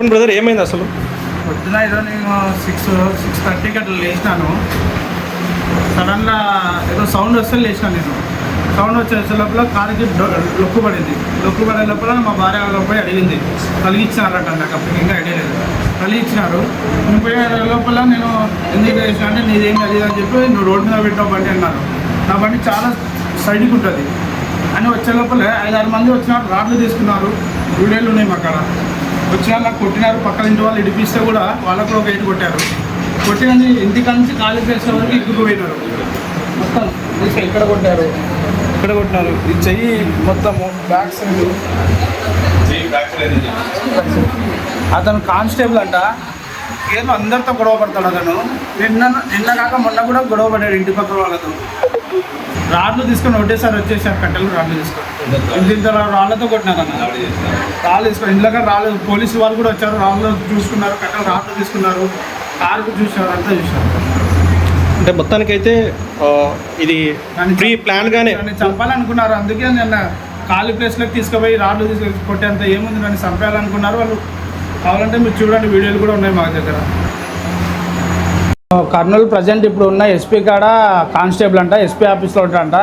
Brother ఏమైంది అసలు? పొద్దున ఏదో నేను సిక్స్ సిక్స్ థర్టీకి అట్లా లేచినాను. సడన్గా ఏదో సౌండ్ వస్తే లేచినా నేను. సౌండ్ వచ్చే లోపల కారుకి లొక్కు పడింది. లొక్కు పడే లోపల మా భార్య పోయి అడిగింది. కలిగించినారట నాకు అప్పటికి ఇంకా ఐడియా లేదు. కలిగించినారు నేను పోయే లోపల నేను ఎందుకు వేసినా అంటే నీదేం కలిగి అని చెప్పి నువ్వు రోడ్డు మీద పెట్టావు బండి అన్నారు. నా బండి చాలా సైడ్కి ఉంటుంది. అని వచ్చే లోపల ఐదారు మంది వచ్చినారు రాడ్లు తీసుకున్నారు. వీడియోలు ఉన్నాయి మా అక్కడ వచ్చినా నాకు కొట్టినారు పక్కన ఇంటి వాళ్ళు ఇడిపిస్తే కూడా వాళ్ళకు ఒక ఎయిట్ కొట్టారు. కొట్టినది ఇంటికి నుంచి ఖాళీ ప్లేస్ వరకు ఇగ్గురు పోయినారు. మొత్తం ఇక్కడ కొట్టారు. ఇక్కడ కొట్టినారు. ఈ చెయ్యి మొత్తం బ్యాక్ సైడ్ అతను కానిస్టేబుల్ అంట. ఏదో అందరితో గొడవ పడతాడు అతను. నిన్న నిన్న కాక మొన్న కూడా గొడవ పడ్డాడు ఇంటి పక్కన వాళ్ళతో. రాళ్ళు తీసుకొని ఒకటేసారి వచ్చేసారు కట్టెలు రాళ్ళు తీసుకొని. ఇంత రాళ్ళతో కొట్టినారు అన్న రాళ్ళు తీసుకొని ఇంట్లో రాళ్ళు పోలీసు వాళ్ళు కూడా వచ్చారు రాళ్ళు చూసుకున్నారు కట్టెలు రాళ్ళు తీసుకున్నారు కారు చూసారు అంతా చూసారు అంటే మొత్తానికైతే ఆ, ఇది ప్రీ ప్లాన్ గానే. నన్ను చంపాలనుకున్నారు. అందుకే నిన్న ఖాళీ ప్లేస్లోకి తీసుకుపోయి రాళ్ళు తీసుకొని కొట్టేంత ఏముంది? నన్ను చంపేయాలనుకున్నారు వాళ్ళు. కావాలంటే మీరు చూడండి వీడియోలు కూడా ఉన్నాయి మా దగ్గర. కర్నూలు ప్రజెంట్ ఇప్పుడు ఉన్న ఎస్పీ కాడ కానిస్టేబుల్ అంట ఎస్పీ ఆఫీస్లో ఉంటాడంట.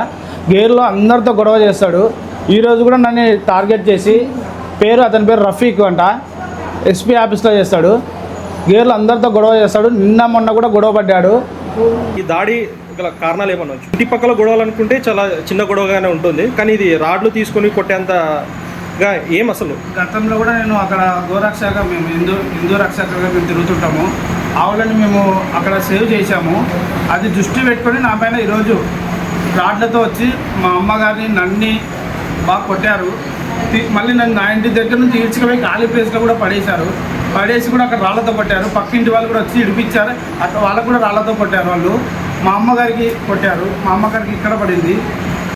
గేర్లో అందరితో గొడవ చేస్తాడు. ఈరోజు కూడా నన్ను టార్గెట్ చేసి పేరు అతని పేరు రఫీక్ అంట. ఎస్పీ ఆఫీస్లో చేస్తాడు. గేర్లో అందరితో గొడవ చేస్తాడు. నిన్న మొన్న కూడా గొడవ పడ్డాడు. ఈ దాడి గల కారణాలు ఏమన్నా చుట్టుపక్కల గొడవలు అనుకుంటే చాలా చిన్న గొడవగానే ఉంటుంది. కానీ ఇది రాడ్లు తీసుకొని కొట్టేంతగా ఏం అసలు? గతంలో కూడా నేను అక్కడ గోరక్షగా మేము హిందూ హిందూ రక్షకగా మేము తిరుగుతుంటాము. ఆవులని మేము అక్కడ సేవ్ చేశాము. అది దృష్టి పెట్టుకొని నా పైన ఈరోజు రాడ్లతో వచ్చి మా అమ్మగారిని నన్ని బాగా కొట్టారు. మళ్ళీ నన్ను నా ఇంటి దగ్గర నుంచి ఈడ్చుకుపోయి ఖాళీ ప్లేస్లో కూడా పడేశారు. పడేసి కూడా అక్కడ రాళ్ళతో కొట్టారు. పక్కింటి వాళ్ళు కూడా వచ్చి ఇడిపించారు. అక్కడ వాళ్ళకు కూడా రాళ్ళతో కొట్టారు వాళ్ళు. మా అమ్మగారికి కొట్టారు. మా అమ్మగారికి ఇక్కడ పడింది.